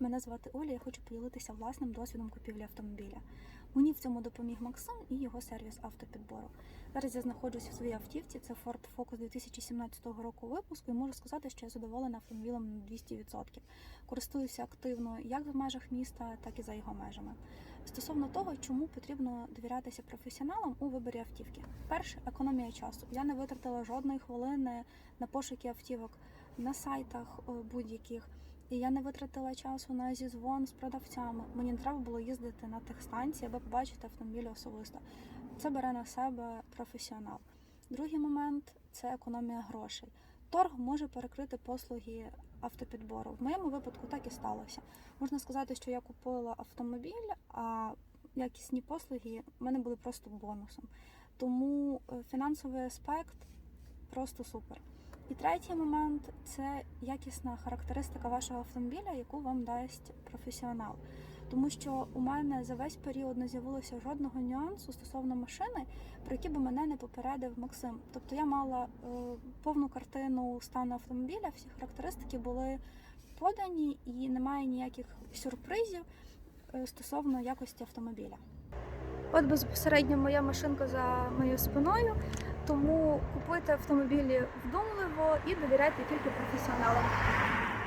Мене звати Оля. Я хочу поділитися власним досвідом купівлі автомобіля. Мені в цьому допоміг Максим і його сервіс автопідбору. Зараз я знаходжусь в своїй автівці. Це Ford Focus 2017 року випуску, і можу сказати, що я задоволена автомобілем на 200%. Користуюся активно як в межах міста, так і за його межами. Стосовно того, чому потрібно довірятися професіоналам у виборі автівки. Перше, економія часу. Я не витратила жодної хвилини на пошуки автівок на сайтах е, будь-яких. І я не витратила часу на зізвон з продавцями. Мені не треба було їздити на техстанції, аби побачити автомобіль особисто. Це бере на себе професіонал. Другий момент це економія грошей. Торг може перекрити послуги автопідбору. В моєму випадку так і сталося. Можна сказати, що я купила автомобіль, а якісні послуги в мене були просто бонусом. Тому е, фінансовий аспект просто супер. І третій момент це якісна характеристика вашого автомобіля, яку вам дасть професіонал. Тому що у мене за весь період не з'явилося жодного нюансу стосовно машини, про які би мене не попередив Максим. Тобто я мала е, повну картину стану автомобіля, всі характеристики були подані і немає ніяких сюрпризів е, стосовно якості автомобіля. От безпосередньо моя машинка за моєю спиною, тому купуйте автомобілі вдумливо і довіряйте тільки професіоналам.